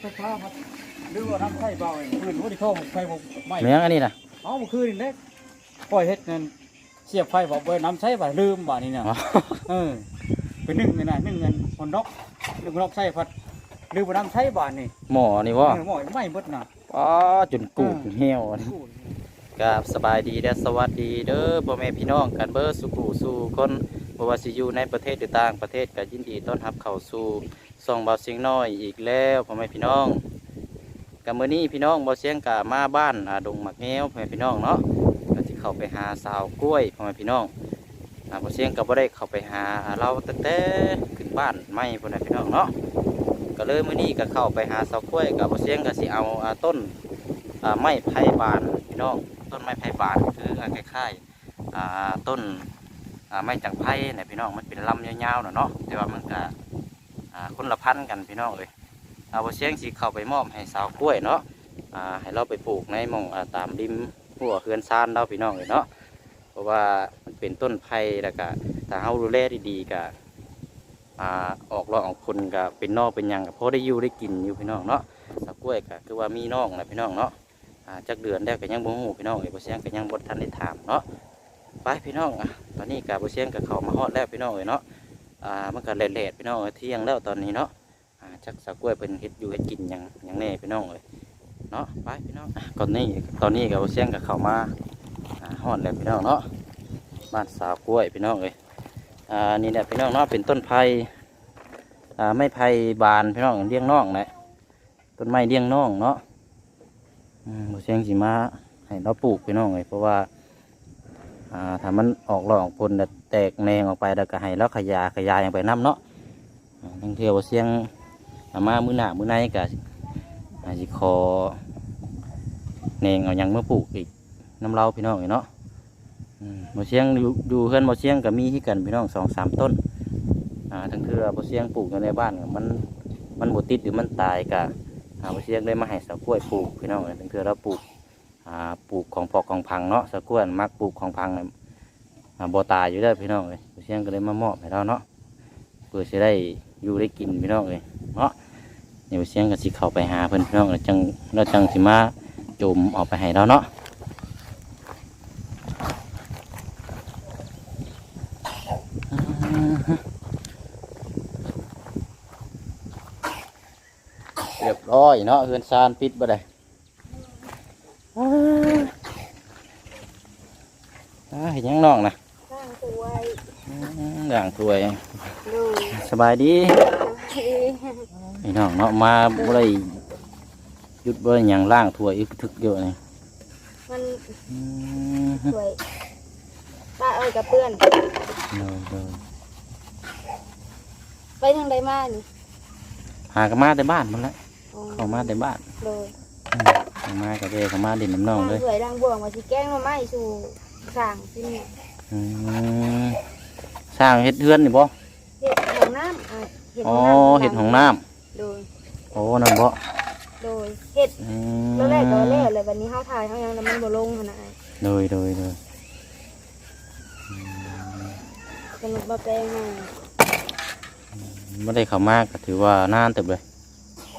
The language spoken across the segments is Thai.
ไฟฟ้าครับหรือว่าน้ำไฟเบาเองคืนว่าที่โทรไฟผมไม่เมียงอันนี้นะเอาเมื่อคืนนี่เล็กปล่อยเฮ็ดเงินเสียบไฟบอกเบอร์น้ำใช้บ่ลืมบ่นี่เนี่ยอ๋อเออเป็นหนึ่งเงินนะหนึ่งเงินคนนกหนึ่งคนนกใช้พัดลืมบ่น้ำใช้บ่นี่หมอนี่วะเออหม้อไม่เบิดน่ะอ๋อจนกูดเหี่ยวกับสบายดีและสวัสดีเด้อพ่อแม่พี่น้องกันเบอร์สุขุสู่คนบ่ว่าสิอยู่ในประเทศหรือต่างประเทศก็ยินดีต้อนรับเข้าสู่ ซ่องเบาเสียงน้อยอีกแล้วพ่อแม่พี่น้องกับมื้อนี้พี่น้องเบาเสียงกะมาบ้านอาดงหมักแง้วพ่อแม่พี่น้องเนาะก็สิเข้าไปหาสาวกล้วยพ่อแม่พี่น้องอาเบาเสียงก็บ่ได้เข้าไปหาเราตั้งแต่ขึ้นบ้านใหม่พ่อแม่พี่น้องเนาะก็เลยมื้อนี้ก็เข้าไปหาเสากล้วยกับบ่เสียงก็สิเอาต้นไม้ไผ่บานพี่น้องต้นไม้ไผ่บานคืออ่าคล้ายๆต้นไม้จังไผ่เนี่ยพี่น้องมันเป็นลำยาวๆน่ะเนาะแต่ว่ามันก็ คนละพันกันพี่น้องเอ้ยเอาเสียงสิเข้าไปมอบให้สาวกล้วยเนาะให้เราไปปลูกในมองตามริมหัวเฮือนซานเราพี่น้องเอ้ยเนาะเพราะว่ามันเป็นต้นไผ่แล้วก็ถ้าเฮาดูแลดีๆก็อออกรอกออกผลก็เป็นนอกเป็นยังก็พอได้อยู่ได้กินอยู่พี่น้องเนาะสาวกล้วยก็คือว่ามีน้องนะพี่น้องเนาะอ่าจักเดือนแล้วก็ยังบ่ฮู้พี่น้องเอ้ยบ่เสียงก็ยังบ่ทันได้ถามเนาะไปพี่น้องอะตอนนี้ก็บ่เสียงก็เข้ามาฮอดแล้วพี่น้องเอ้ยเนาะ อ่ามันก็แลดๆพี่น้องเอ้ยเที่ยงแล้วตอนนี้เนาะอ่าจักสาวกล้วยเพิ่นเฮ็ดอยู่เฮ็ดกินหยังหยังแน่พี่น้องเอ้ยเนาะไปพี่น้องก่อนนี้ตอนนี้ก็บ่เสียงก็เขามาอ่อดแล้วพี่น้องเนาะบ้านสาวกล้วยพี่น้องเอ้ยอ่านี่แหละพี่น้องเนาะเป็นต้นไผ่อ่าไม่ไผ่บานพี่น้องเลี้ยงน้องนะต้นไม้เลี้ยงน้องเนาะอืมบ่เชียงสีมาให้เราปลูกพี่น้องเลยเพราะว่าอ่าถ้ามันออกหลอกผล แตกแนงออกไปแล้วก็ให้เราขยายขยายอย่างไปน้ำเนาะทั้งเที่ยวเชียงอามามือหน้ามือในก็อาจิคอแนงเอาหยังเมาปลูกอีกน้ำเราพี่น้องเนาะอืมบ่เชียงอยู่เพื่อนบ่เชียงก็มีที่กันพี่น้องสองสามต้นทั้งคือบ่เสียงปลูกอยู่ในบ้านมันมันบติดหรือมันตายก็อ่าบ่เสียงเลยมาให้สาวกล้วยปลูกพี่น้องเอ้ยทั้งคือเราปลูกปลูกของพอกของพังเนาะสาวกล้วยมักปลูกของพังเนี่ย บ่ตายอยู่ได้พี่น้องเอ้ยเสียงก็เลยมามอบให้เราเนาะเพื่อสิได้อยู่ได้กินพี่น้องเอ้ยเนาะเดี๋ยวเสียงก็สิเข้าไปหาเพิ่อนพี่น้องแล้วจังเราจังสิมาจุ่มเอาไปให้เราเนาะเรียบร้อยเนาะเฮือนซานปิดบ่ได้อ่าเห็นยังน้องนะ สร้างตัวไว้อืมด่างถวย ดูสบายดีที่พี่น้องเนาะมาบ่ได้หยุดบ่ได้หยังล่างถวยอึกทึกเยอะนี่มันอืมสวยป้าเอ้ยกับเพื่อน เดินเดินไปทางใดมานี่หากันมาแต่บ้านมันละอ๋อเข้ามาแต่บ้านเลยอืมเข้ามาก็ได้เข้ามาดินน้ำน้องเลยสวยดังบ่วงมาสิแกล้งมาไม้สู่สั่งที่นี่ อืมสร้างเฮ็ดเฮือนนี่บ่เห็ดของน้ำอะเห็ดอ๋ขอองน้ำเฮ็ดของน้ำโดยโอ้นั่นบ่โดยเห็ดอืมแล้วแรกก็แล้วเลยวันนี้เฮาถ่ายเฮายังแล้วมันบ่ลงขนาดไหนโดยโดยโดยสนุกบ่แปลงให้ไม่ได้เข้ามาก็ถือว่านานเติบเลย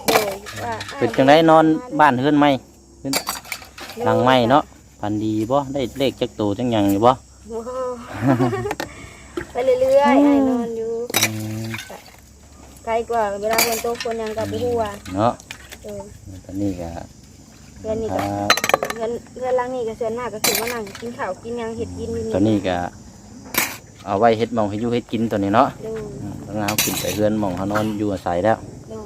โดยว่าอ้ายเป็นจังไดนอนบ้านเฮือนไหมหลังไหมเนาะพันดีบ่ได้เลขจักโตจังหยังอยู่บ่โอ้โห ไปเรื่อยๆให้นอนอยู่อืมไกลกว่าเวลาคนโตคนยังกับผู้ว่าเนาะเออตอนนี้ก็เพื่อนนี่ก็อ่าเพื่อนเพื่อนหลังนี่ก็ส่วนมากก็คือว่านั่งกินข้าวกินหยังเห็ดกินอยู่ตอนนี้ก็เอาไว้เฮ็ดหมองให้อยู่เฮ็ดกินตัวนี้เนาะดูอืมแล้วเอากินไปเฮือนหมองเขานอนอยู่อาศัยแล้วดู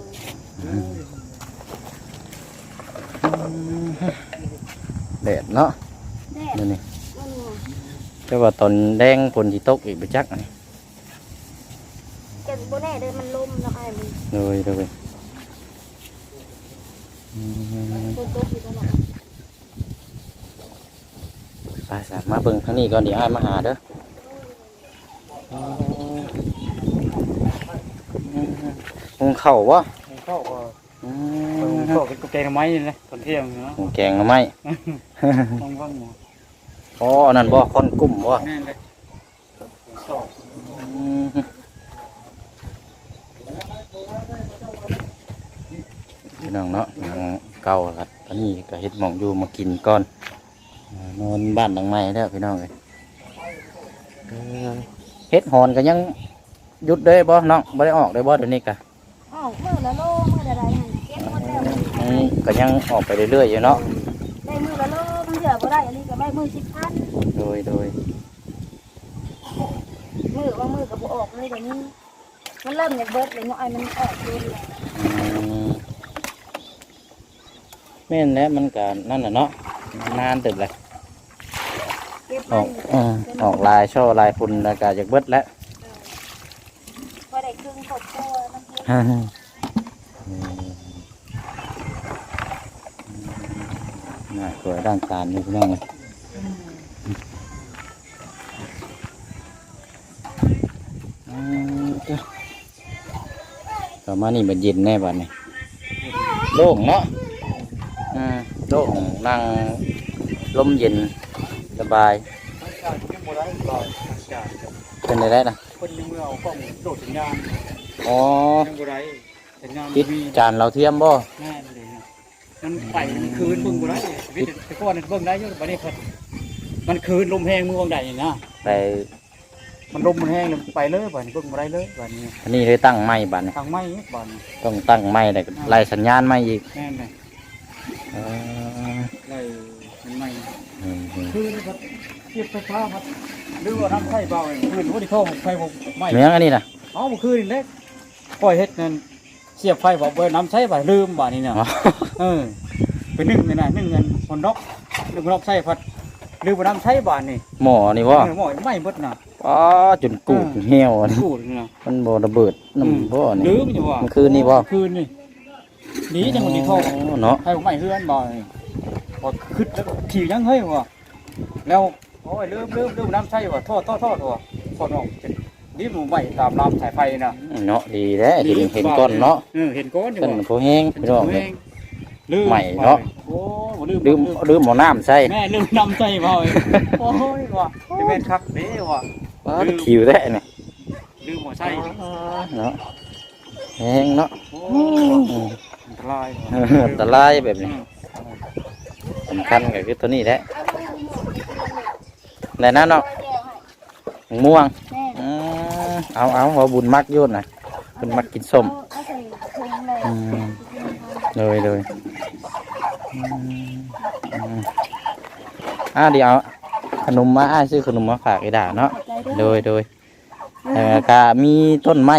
แดดเนาะแดดนี่นี่มันหัว แต่ว่าตอนแดงฝนสิตกอีกไปจักนี่แกนโบแน่เด้อมันลมแล้วไอ้มันเลยเลยอืมฝนตกอยู่ตลอดไปสามมาเบิ่งทางนี้ก่อนเดี๋ยวอ้ายมาหาเด้อหุงข้าววะเข้าก็อืเข้ามกินกาแฟไม้นี่นะตอนเที่ยงเนาะ หุงแกงหน่อไม้ ต้องว่างหมอ อ๋ออันนั่นบ่ค้อนกุ้มบ่แน่เลยสอบอืมพี่น้องเนาะหลังเก่าครับตอนนี้ก็เฮ็ดหมองอยู่มากินก่อนอ่านอนบ้านหลังใหม่แล้วพี่น้องเลยเออเฮ็ดหอนก็ยังหยุดได้บ่น้องบ่ได้ออกได้บ่เดี๋ยวนี้กะอ้าวมือละโลมือละใดหั่นเก็บหมดแล้วอืมก็ยังออกไปเรื่อยๆอยู่เนาะได้มือละโล มือสิบพันโดยโดยมือว่ามือก็บ่ออกเลยเดี๋ยวนี้มันเริ่มจากเบิดเลยเนาะไอ้มันออกเลยอืมแม่นแล้วมันก็นั่นน่ะเนาะนานตึกเลยเก็บอมัอนกอืมออกลายช่อลายฝุ่นแล้วก็จากเบิดแล้ว พอได้ครึ่งครอบครัวน้ำเก็บน่าสวยร่างการนี่พี่น้องเลย ต่อมานี่มันเย็นแน่บัดนี้โล่งเนาะอืมโล่งนั่งลมเย็นสบายทางการยังบ่ได้บ่ทางการเป็นไปได้นะคนยังบ่เอากล้องโดดสัญญาณอ๋อยังบ่ได้สัญญาณติดมีจานเราเทียมบ่แม่นเลยนะมันไปมันคืนเบิ่งบ่ได้วิทย์แต่ก่อนนั้นเบิ่งได้อยู่บัดนี้เพิ่นมันคืนลมแห้งมือวางใดนี่นะไป มันลมมันแห้งเลยไปเลยบัดนี้เบิ่งบ่ได้เลยบัดนี้อันนี้เลยตั้งไม้บัดนี้ทางไม้บัดนี้ต้องตั้งไม้แต่ไล่สัญญาณไม้อีกแม่นเลยเออไล่มันไม้อืมคืนครับเก็บไฟฟ้าครับหรือว่าน้ำไฟเบาเองคืนว่าที่โทษไฟบ่ไหม้เมียงอันนี้นะเอาเมื่อคืนนี่เล็กปล่อยเฮ็ดนั่นเสียบไฟบอกเบอร์น้ำใช้บ่ลืมบ่นี่เนี่ยอ๋อเออไปนึ่งนี่นะนึ่งเงินคนดอกนึ่งคนดอกใช้พัดลืมบ่น้ำใช้บ่นี่หมอนี่บ่เออหม้อไหม้หมดน่ะ อ๋อจนกูดจนเหี่ยวนี่กูนี่นะมันบ่ระเบิดน้ำบ่นี่ลืมอยู่ว่าเมื่อคืนนี่บ่เมื่อคืนนี่หนีจังหวัดที่โทษอ๋อเนาะให้ผมไหม้เฮือนบ่นี่พอขึ้นแล้วก็ขี่ยังเฮ้ยว่ะแล้วโอ้ยลืมลืมลืมน้ำใช้ว่ะโทษโทษโทษว่ะโทษน้องนี่หนูไหม้ตามลำสายไฟน่ะเนาะดีแล้วเห็นเห็นก้อนเนาะเออเห็นก้อนอยู่เป็นว่ะพอแห้งพี่น้องเอเลยงลืมใหม่เนาะโอ้ลืมลืมลืมหมอน้ำใส่แม่ลืมนำใจเบาเองโอ้ยว่ะจะเป็นคักเด้ว่ะ ว้าคิวแท้นี่ลืมหัวใจเนาะแห้งเนาะโอ้อืมอันตรายอันตรายแบบนี้สำคัญก็คือตัวนี้แหละไหนนั่นเนาะม่วงแม่อืมเอาเอาเอาบุญมักอยุ่นนะบุญมักกินส้มเอาใส่ถุงเลยอืมเลยเลยอืมอืมอ่าเดี๋ยวเอาขนมมาอ้ายซื้อขนมมาฝากไอ้ด่าเนาะขอบใจ โดด้วยยโดยแต่ก็มีต้นไม้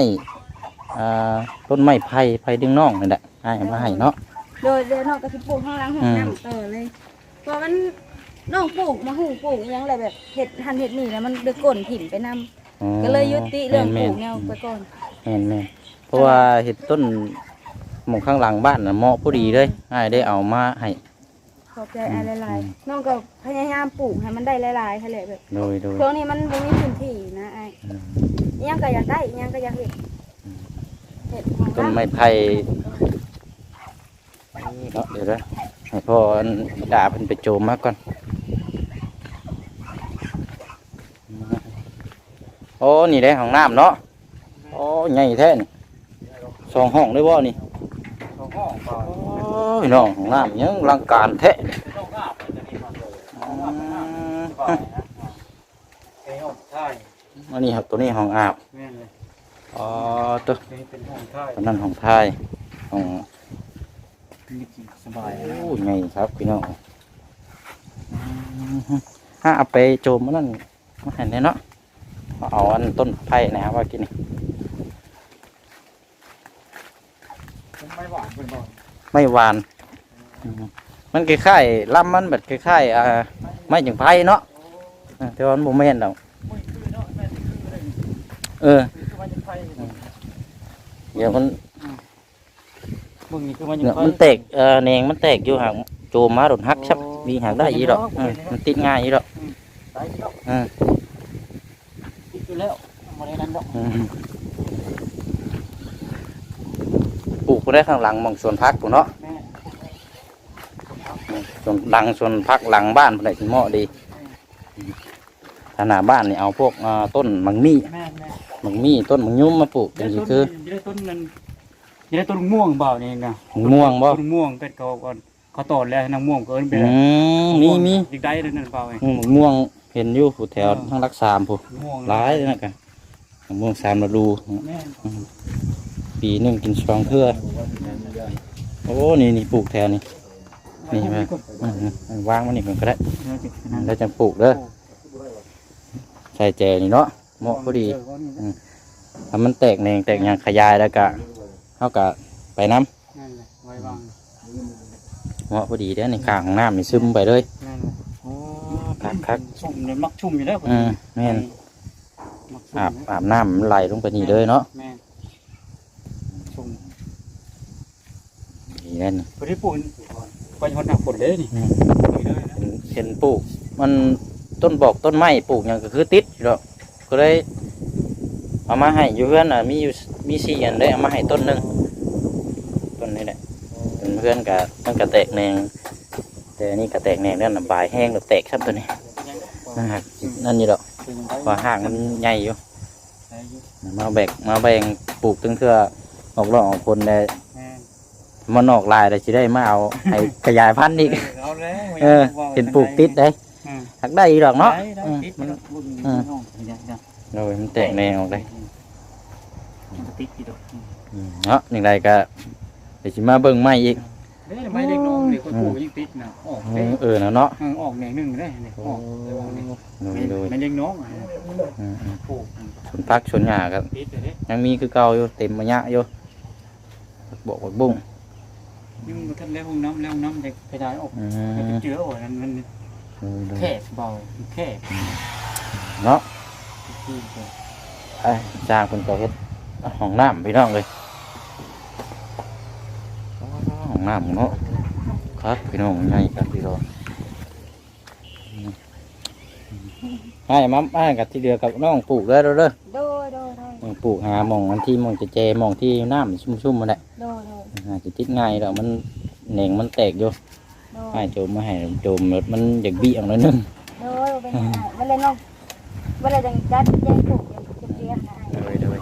อ่าต้นไม้ไผ่ไผ่ดึงน่องนั่นแหละอ้ายเอามาให้เนาะ โดยเดินออกกระสิปลูกข้างหล่างห้องน้ำต่อเลยเพราะมันน้องปลูกมาหูปลูกอิหยังไรแบบเห็ดหันเห็ดนี่แล้วมันเดือก่นถิ่นไปนำอ๋อก็เลยยุติเรื่องปแม่ลูนกแนวไปก่อน แม่นแม่นเพราะว่าเห็ดต้นหมองข้างหลังบ้านน่ะเหมาะพอดีเลยอ้ายได้เอามาให้ ขอบใจอะไรหลายๆน้องก็พยายามปลูกให้มันได้หลายๆค่ะแหละแบบโดยโดยช่วงนี้มันบ่มีพื้นที่นะไอ้อืมอิหยังก็อยากได้อิหยังก็อยากเห็ดเห็ดของต้นเราไม้ไผ่เนาะเดี๋ยวนะให้พ่ออันด่าเพิ่นไปโจมมาก่อนโอ้นี่ได้ห้องน้ำเนาะโอ้ใหญ่แท้นี่สองห้องได้บ่นี่ สองห้องเปล่าโอ้ ยน้องห้องน้ำยังลังการแท้อันนี้ครับตัวนี้ห้องอาบอ๋อตัวนี่นห้องท้ายตัวนั้นห้องท้ายห้องสบายโอ้นะไงครับพี่น้องถ้าเอาไปโจมมันนั่นมาเห็นเนาะเอาอันต้นไผ่นะครับว่ากินนี่ไม้หวานเป็นบ่ ไม่หวานอืมมันคล้ายๆลำมันแบบคล้ายๆอ่าไม้จังไผ่เนาะอ่าแต่ว่ามันบ่แม่นดอกไม่คือเนาะแม่นคืออะไรเออคือมันจะไฟเดี๋ยวมันมึงนี่คือมันเนี่ยมันแตกเอ่อแหนงมันแตกอยู่ห่างโจมมาโดนหักชับมีหักได้อีดอกเออมันติดง่ายอีดอกตายแล้วอืมติดอยู่แล้วมาได้นั้นดอก อืมปลูกได้ข้างหลังหมองสวนพักกูเนาะแม่ส่วนหลังส่วนพักหลังบ้านเพิ่นได้สิเหมาะดีขนาดบ้านนี่เอาพวกอ่าต้นมังมี่แม่แม่มังมี่ต้นมังยุ่มมาปลูกจังซี่คือได้ต้นนั้นนี่ได้ต้นม่วงเปล่านี่นะม่วงบ่ต้นม่วงเป็ดเขาก่อนเขาตอดแล้วนางม่วงก็เอิ้นเป็นอืมมีมีอีกได้เลยนั่นเปล่าไอ้อืมม่วงเห็นอยู่ผู้แถวทั้งรักสามผู้ม่วงหลายเลยนะกันม่วงสามฤดูแม่น ปีหนึงกินสองเทื่อโอ้นี่นี่ปลูกแถวนี่นี่ใช่ไหมอืมอืมวางมันนี่มันก็ได้แล้วจะปลูกเด้อใส่แจนี่เนาะเหมาะพอดีถ้ามันแตกแหนงแตกหยังขยายแล้วก็เท่ากับไปน้นั่นแหละไว้วางำเหมาะพอดีเด้อในกลางของน้ำนี่ซึมไปเลยนั่นแหละโอ้คักคักชุ่มเนี่ยมักชุ่มอยู่แล้วอืมแม่นมักชุ่มอาบอาบน้ำมันไหลลงไปนี่เลยเนาะแม่นชุ่ม นี่ แน่นพอดีปุ่นไปหดหนักฝนเลยนี่อืมนี่เลยนะเห็นเห็นปลูก มันต้นบอกต้นไม้ปลูกหยังก็คือติดอยู่ดอกก็เลยเอามาให้อยู่เพื่อนอะมีอยู่มีสี่อันเลยเอามาให้ต้นหนึ่งต้นนี้แหละเป็นเพื่อนกับมันกระแตกแหนงแต่อันนี่กระแตกแหนงนั่นน่ะบายแห้งกับแตกครับตัวนี้นั่นหักนั่นนี่ดอกเป็นยังไงว่าห่างมันใหญ่อยู่ใช่อยู่มาแบกมาแบ่งปลูกตึงเทื่อออกรอกออกผลได้แม่นมันออกลายได้สิได้มาเอาให้ขยายพันธุ์อีก เอาแล้วเออเห็นปลูกติดได้อืมหักได้อีกดอกเนาะได้ได้อืมติดมันดอกบุญอืมน้องเดี๋ยวเดี๋ยวโดยมันแตกแนงออกได้มันก็ติดอีกดอกอืมอืมเนาะอย่างไรก็เดี๋ยวสิมาเบิ่งใหม่อีกเด้ไม่เล็กน้องเด็กคนปลูกยังติดนะออกเอเด้อเออนะเนาะเออออกแหน่งหนึ่งได้เนี่ยออกเดี๋ยวออกนี่โดยไม่โดยไม่เล็กน้องอะอืมอืมปลูกสวนพักสวนหญ้าก็ ติดเลยเด้ยังมีคือเก่าอยู่เต็มมะยะอยู่ผักบกผักบุ้ง ยังมันทันแล้วห้องน้ำแล้วห้องน้ำเด็กไปได้ออกอืมันมเจือโอ้ยมันมันโดยโดยแคบเบาแคบเนาะที่เดียวไอ้จ้างคนก็เฮ็ดห้องน้ำพี่น้องเลยห้องน้ำเนาะครับพี่น้องใหญ่ครับพี่น้องอืมให้มัมอ้ายกับที่เดือกับน้องปลูกเด้อเด้อเด้อโดยโดยโดยน้องปลูกหาหมองอันที่หมองจะเจหมองที่น้ำชุ่มๆมาแหละโดยโดยอาจจะติดง่ายแล้วมัน เหน่งมันแตกอยู่โดให้ยโจมมาให้โจมรถมันอยากบี้ออกหน่อยนึงโดยเป็นยังไงวันเลยน้องวันเลยจังจัดแยังปลูกยังจะเรียกให้เลยเลย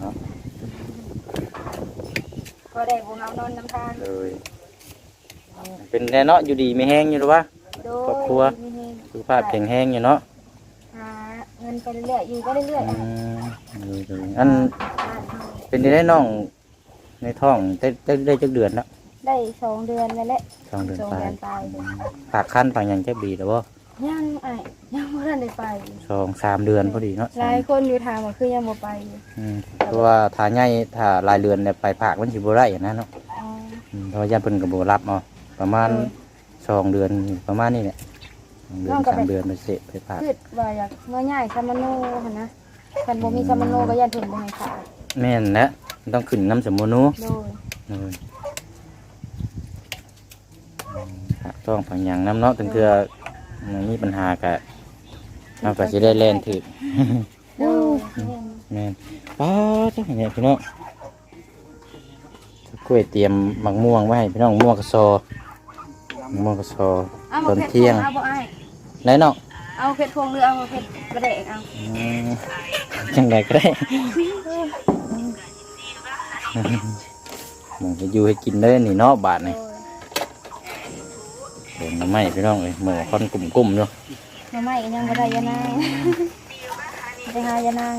เนาะก็ได้บุญเอานอนน้ำทานเลยเป็นแน่เนาะอยู่ดีไม่แห้งอยู่หรือวะ โดครอบครัว มีเงินสุขภาพแข็งแรงอยู่เนาะหาเงินไปเรื่อยๆอยู่ก็เรื่อยอืๆอะมเลยเลยอัน เป็นได้น้อง ในท้องได้ได้ได้จักเดือนแล้วได้สองเดือนแล้วแหละสองเดือนสองไปเดือนไปเลยปากคั้นปากหยังจะบีหรือว่ายังไอ้ยังไม่ทันได้ไปสองสามเดือนพอดีเนาะหลายคนอยู่ทางว่าคือยังบ่ไปอยู่อืมเพราะว่าถ้าใหญ่ถ้ารายเดือนเนี่ยไปภาคมันสิบ่ได้นะเนาะอ๋ออืมเพราะว่าญาติเพิ่นก็บ่รับเอาประมาณเออสองเดือนประมาณนี้แหละสองเดือนสามเดือนไปเสร็จไปภาคคือว่าอยากเมื่อใหญ่ซามโนหั่นนะคันบ่มีซามโนก็ยันถึงบ่ให้ขายแม่นแหละ มันต้องขึ้นน้ำสมุนูโดยเลยปากท้องผังหยังน้ำเนาะถึงเทื่อมันมีปัญหากะเราก็สิได้แล่นถือโดยแม่นป้าจ้าเนี่ยพี่น้องกล้วยเตรียมหมักม่วงไว้ให้พี่น้องม่วงกระซอมะม่วงกระซอ เอาตบ่อนเผ็ดเที่ยง เอาบ่อ้ายไหนเนาะ เอาเผ็ดพวงหรือเอาเผ็ดกระเดกเอา อืมจังไดก็ได้ หมองให้อยู่ให้กินได้นี่เนาะบาทโดนี่ยเห็นน้ำไม้พี่น้องเลยหมูคอนกลุ่มๆอยู่หน่อไม้ก็ยังบ่ได้ยานางไปหายานาง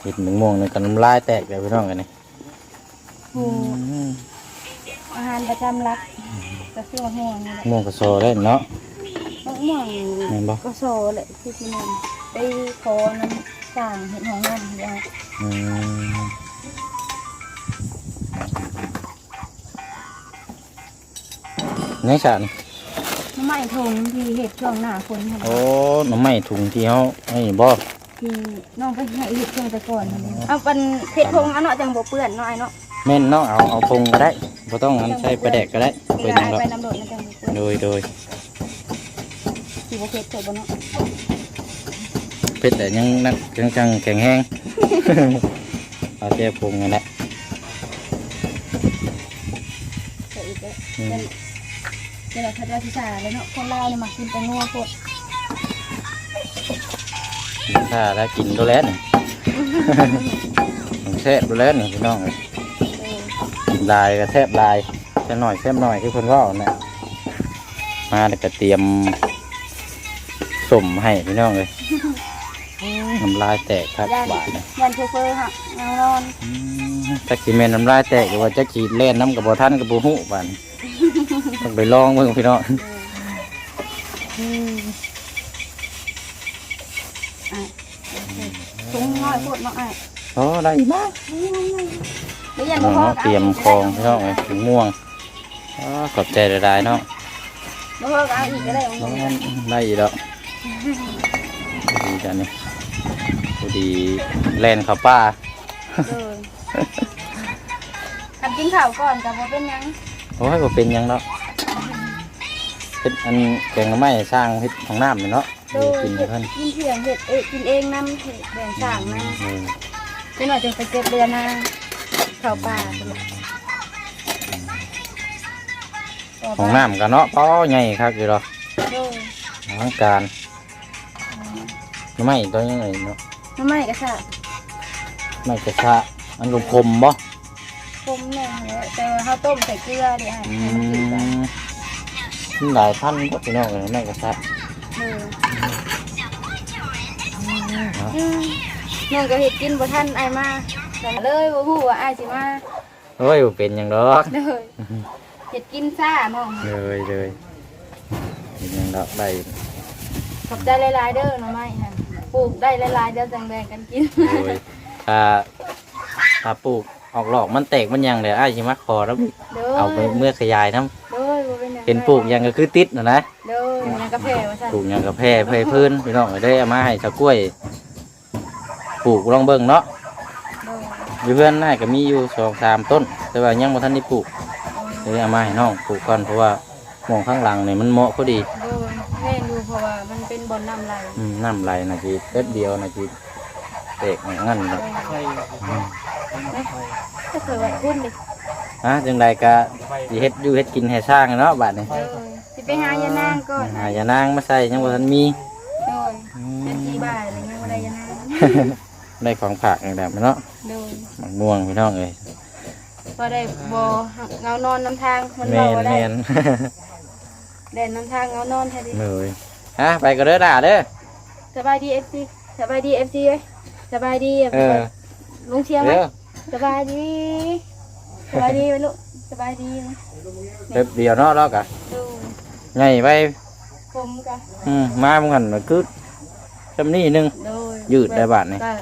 เห็ดหมึงม่วงนี่กันน้ำลายแตกเลยพี่น้องกันนี่ผู้อาหารประจำรักก็คือว่าห่วงนี่แหละม่วงกระโซได้เนาะมะม่วงแม่นบ่ก็โซแหละที่ที่นั่นไปขอน้ำสั่งเห็ดหอมน้ำยาอืม นี่สานน้ำไม้ทงที่เห็ดช่วงหน้าฝนค่ะโอ้หน้ำไม้ถุงที่เขาให้บ่ที่น้องไปให้เห็ดช่วงแต่ก่อนนั่นเองเอาเป็นเห็ดทงเอาเนาะจังบ่เปื้อนเนาะไอ้เนาะแม่นเนาะเอาเอาถุงก็ได้บ่ต้องอันใส่ประแดกก็ได้เวเป็นหลายังดอกไปน้ำโดดมันจังบ่เปื้อนโดยโดยสิบ่เผ็ดใส่บ่เนาะเผ็ดแต่ยังนักจังจังๆแข็งแห้งเอาเจ้ปรุงนั่นแหละใส่อีกแล้ว อืมเดี๋ยวเราทัดราชิสาเลยเนาะคนลาวเนี่ยมักกินแต่งัวโคตรถ้าแล้วกินตัวแล้วนี่สงแซ่บแล้วนี่พี่น้องเอ้ยเออกินลายก็แซ่บลายแซ่บหน่อยแซ่บหน่อยคือคนเว่าเนี่ยมาแล้วก็เตรียมสมให้พี่น้องเลยน้ำลายแตกครับย่านหวานนะย่านโชเฟอร์ฮะนอนนอนอืมจักสีเมนน้ำลายแตกหรือว่าจักขีดเล่นน้ำกับบ่ท่านกับบ่หูบาน ต้องไปลองเบิ่งพี่น้องถุงน้อยพูดน้อยโอ้ได้มากหรือยันน้บ่องพอเตรียมคองพี่น้องเลยถุงม่วงอ๋อขอบใจหลายๆเนาะบ่พอก็เอาอีกก็ได้น้องได้อีกแล้วดีจังนี่พอดีแล่นเข้าป่าเออทำกินข้าวก่อนกับบ่เป็นหยัง โอ้ยบ่เป็นหยังเนาะเฮ็ดอันแกงหน่อไม้สร้างเฮ็ดของน้ำนี่เนาะโดมียกินเห็ให้ดเพิ่นกินเที่ยงเห็ดเอ้ยกินเองน้ำเห็ดแบ่งสั่งนะเออเดี๋ยวหน่อยจะไปเก็บเรือนนาเข้าป่าไปเลยของน้ำกันเนาะป้อใหญ่ครับอยู่หรอกโดยทางการหน่อไม้ตัวยังไงเนาะน้ำไม่ก็ค่ะไม่กระชะอันลมคมบ่คมแน่เลย แต่ว่าข้าวต้มใส่เกลือเดี๋ยวให้อืให้มันกินไปมมันหลายพันก็พี่น้องเลยไม่กระชะเอออืมนึ่งก็เห็ดกินบ่ทันไอายมาแต่เลยบ่ฮู้ว่าไอายสิมาโอ้ยบ่เป็นหยังดอก เลยเห็ดกินซ่าน้องเลยเลยเป็นหยังดอกได้ขอบใจหลายๆเด้อหน่อไม้ค่ะปลูกได้หลายๆเดี๋ยวจังแบ่งกันกิน เลยถ้าถ้าปลูก ออกหลอกมันแตกมันหยังเดี๋ยวอ้ายสิมาขอแล้วเด้อเอาไปเมื่อขยายน้ำเด้อบ่เป็นหยังเห็นปลูกหยังก็คือติดนะนะเด้อยังกาแฟว่าซั่นปลูกหยังกับแพร่เพพื้นพี่น้องได้เอามาให้ชาวกล้วยปลูกลองเบิ่งเนาะเด้ออยู่เพื่อนน่าก็มีอยู่สองสามต้น แต่ว่ายังบ่ทันได้ปลูกเลยเอามาให้น้องปลูกก่อนเพราะว่าหมองข้างหลังเนี่ยมันเหมาะพอดีเด้อแม่นอยู่เพราะว่ามันเป็นบ่อนน้ำไหลอืมน้ำไหลนะจีเล็ดเดียวนะจีเตกอย่างนั้นนะอื มก็เคยว่าคุณดิฮะจังใดก็สิเฮ็ดอยู่เฮ็ดกินให้สร้างเนาะบัดนี้เด้อสิไปหายานางก่อนหาอย่านางมาใส่ยังบ่ทันมีโดยอืเป็นมที่บ่ายอะไรเงี้ยบ่ได้ยานางได้ของผักอย่างแบบเนาะโดยมะม่วงพี่น้องเอ้ยบ่ได้บ่เงานอนน้ำทางมันแมเบานบ่ได้แมนแดนน้ำทางเงานอนแท้ดิเลยฮะไปก็เด้อด่าเด้อสบายดี FC สบายดี FC เอ้ยสบายดีเออลุงเชียร์ไหมเด้อ สบายดีสบายดีไหมลูกสบายดีไหมเด็บเดียวเนาะแล้วกะดูใหญ่ไปผมกะอืมมาเหมือนกันน่ะคือจำนี่หนึง โดยยืดได้บาทนี่ ก็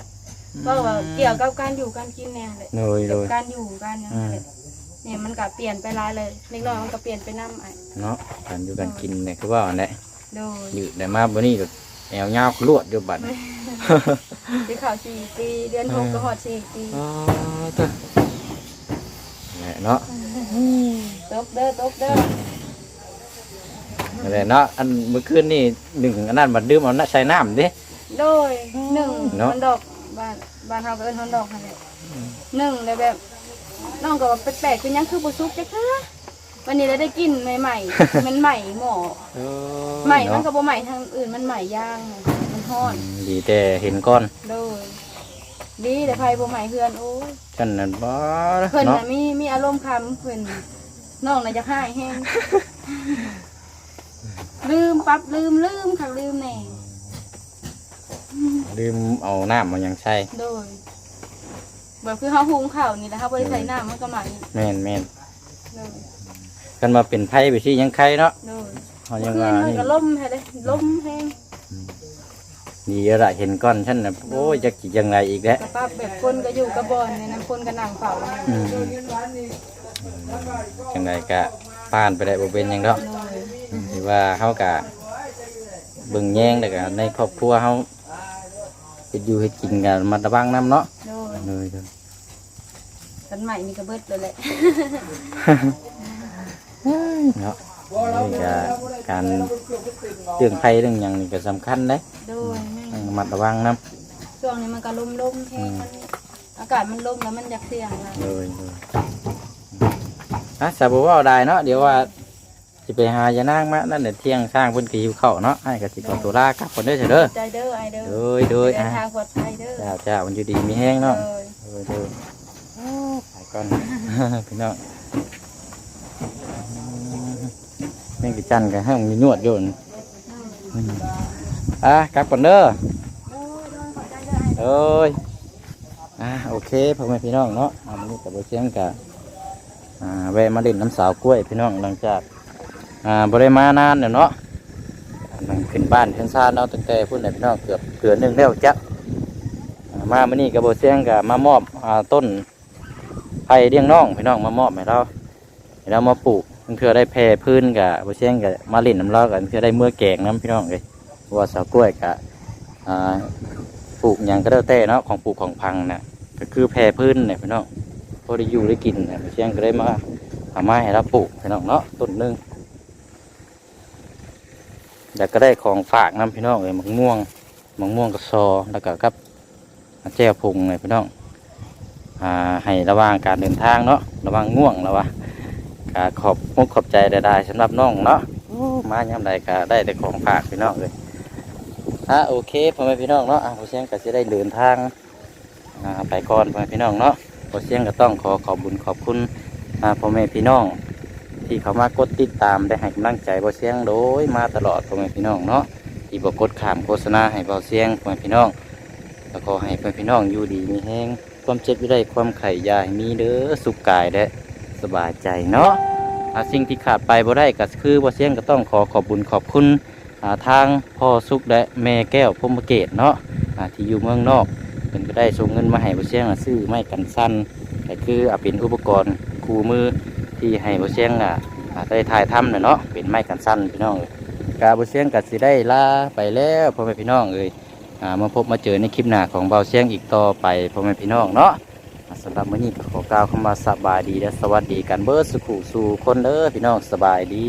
ก็ว่าเกี่ยวกับการอยู่การกินเนี่ยแหละเลยเลกับยการอยู่การเนี่ยอืมแหละเนี่ยมันก็เปลี่ยนไปหลายเลยเล็กน้อยมันก็เปลี่ยนไปน้ำไอ้เนาะการอยู่กันกินเนี่ยคือว่าอันนี้โดยยืดได้มาบ่นี่ แอวยาวลวดอยู่บัดนี้ที่ข่าวสี่ปีเดือนหกก็หอดสี่ปีอ๋อเด้อแหละเนาะตบเด้อตบเด้อนั่นแหละเนาะอันเมื่อคืนนี่หนึ่งอันนั้นบัดดื่มเอาน่ะใส่น้ำดิ โดยหนึ่งเนาะ ฮอนดอกบ้านบ้านเฮาก็เอิ้นฮอนดอกนั่นแหละหนึ่งเลยแบบน้องก็ว่าแปลกๆเป็นหยังคือบ่ซุกจักเทื่อ วันนี้เราได้กินใหม่ๆ มันใหม่หม้อเออใหม่มันเนาะก็บ่ใหม่ทางอื่นมันใหม่ย่างมันฮ้อนอืมดีแต่เห็นก้อนโดยดีแต่ไผบ่ใหม่เพื่อนโอ้ยกันนั่นบ่เพิ่นเนาะน่ะมีมีอารมณ์คำเพิ่นน้องน่ะจะหายแฮงลืมปั๊บลืมลืมค่ะลืมแน่ลืมเอาน้ำมายังใช่โดยแบบคือเฮาหุงข้าวนี่แหละเฮาบ่ได้ใส่น้ำมันก็ใหม่แม่นแม่นโดย กันมาเป็นไพ่ไปที่ยังไข่เนาะโดยเขาคืยังนว่ามันนี่ก็ล่มแท้เลยล่มแฮงดีแล้วละเห็นก้อนฉันนะโอ้ยจะกี่ยังไงอีกแล้วกระปั๊บแบบคนก็อยู่กับบอนเนี่ยนะคนก็นั่งเฝ้าเนี่ยอืมยังไงกะผ่านไปได้บ่เป็นหยังดอกโดยที่ว่าเฮากะเบิ่งแย่งแต่กะในครอบครัวเฮาเฮ็ดอยู่เฮ็ดกินกันมาระวังน้ำเนาะโดยเลยเด้อกันใหม่นี่ก็เบิดเลยแหละ เนาะนี่ก็การเรื่องไฟเรื่องหยังนี่ก็สำคัญเด้โดยแม่ต้องระมัดระวังน้ช่วงนี้มันก็ลมลมๆแห้งมันอากาศมันลมแล้วมันอยากเสี่ยงนะำเลยเลยอะสาบว่าได้เนาะเดี๋ยวว่าสิไปหายานางมานั่นเดี๋ยวเที่ยงสร้างเพิ่นก็หิวข้าวเนาะให้ก็สิขอตัวลากลับคนเด้อเถอะเด้อใจเด้อไอเด้อโดยโดยเดิอะนทางปลอดภัยเด้อจ้าจ้ามันอยู่ดีมีแห้งเนาะโดยโดยโดยก่อน พี่น้อง แม่งกิจันกันให้มันมีนวดอยู่นั่นอะกลับก่อนเด้อเอ้ยอะโอเคพ่อแม่พี่น้องเนาะเอาวันนี้กับโบเชียงกับอ่าแวะมาเล่นน้ำสาวกล้วยพี่น้องหลังจากอ่าบริมานานเนี่ยเนาะหลังขึ้นบ้านขึ้นซานเนาะตั้งแต่พุ่นไหนพี่น้องเกือบเกือบหนึ่งแล้วจ้ะอ่ามามื่อนี้กับโบเชียงกับมามอบอ่าต้นไผ่เลี้ยงน้องพี่น้องมามอบให้เราให้เรามาปลูก มันคือได้แพร่พื้นกับบเชียงกับมาล่นน้ำล้ากันคือได้เมื่อแกงน้ำพี่น้องเลยว่าสาวกล้วยกับปลูกอย่างก็ได้แต่เนาะของปลูกของพังน่ะก็คือแพร่พื้นเนี่ยพี่น้องพอได้อยู่ได้กินเนี่ยบเชียงก็ได้มาเอามาให้เราปลูกพี่น้องเนาะต้นหนึงแล้วก็ได้ของฝากน้ำพี่น้องเลยมะม่วงมะม่วงกับซอแล้วก็กับแจ้พุงเลยพี่น้องอ่าให้ระวังการเดินทางเนาะระวังง่วงแล้ววะ กขอบมุกขอบใจได้ๆสำหรับน้องเนาะมายามใดก็ได้แต่ของฝากพี่น้องเลยอะโอเคพ่อแม่พี่น้องเนาะอะผู้เชี่ยงก็จะได้เดินทางอ่าไปก่อนพ่อแม่พี่น้องเนาะผู้เชี่ยงก็ต้องขอขอบบุญขอบคุณอ่าพ่อแม่พี่น้อง ที่เขามากดติดตามได้ให้กำลังใจบ่เสียงโดยมาตลอดพ่อแม่พี่น้องเนาะที่บ่กกดขามโฆษณาให้เบาเสียงพ่อแม่พี่น้องแล้วก็ให้พ่อแม่พี่น้องอยู่ดีมีแห้งความเจ็บอยู่ได้ความไข่ยายมีเด้อสุขกายและ สบายใจเนาะสิ่งที่ขาดไปบ่ได้ก็คือบ่เสียงก็ต้องขอขอบบุญขอบคุณาทางพ่อสุขและแม่แก้วพมเกตเนาะที่อยู่เมืองนอกเพิ่นก็ได้ส่งเงินมาให้บ่เสียงซื้อไม้กันสั้นก็คืออเป็นอุปกรณ์คู่มือที่ให้บ่เสียงอะได้ถ่ายทำน่ะเนาะเป็นไม้กันสั้นพี่น้องเอ้ยกาบ่เสียงก็สิได้ลาไปแล้วพ่อแม่พี่น้องเอ้ยมาพบมาเจอในคลิปหน้าของเบาเสียงอีกต่อไปพ่อแม่พี่น้องเนาะ สำหรับมื้อนี้ก็ขอกล่าวคำว่าสบายดีและสวัสดีกันเบิร์สุขุสู่คนเด้อพี่น้องสบายดี